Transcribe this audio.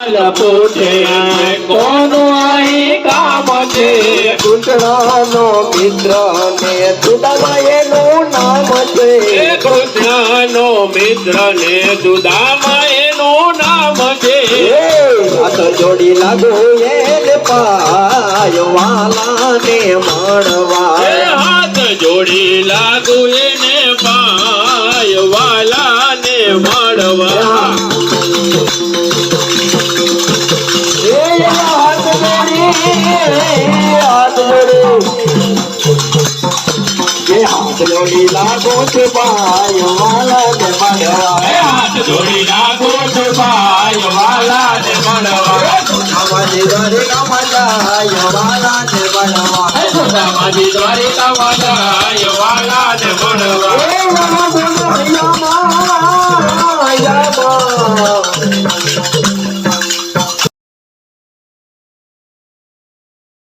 પૂછે કોનું અહીં કામ છે કૃષ્ણનો મિત્ર ને સુદામા એનું નામ છે. કૃષ્ણનો મિત્ર ને સુદામા એનું નામ છે. હાથ જોડી લાગુ એને પાય વાલા ને માણવા હાથ જોડી લાગુ હાથ જોડી લાગુ છે પાય વાલા ને મળવા હાથ જોડી લાગુ છે વાલા ને મળવા અમારી દ્વારિકામાં જાય વાલા ને મળવા અમારી દ્વારિકા એ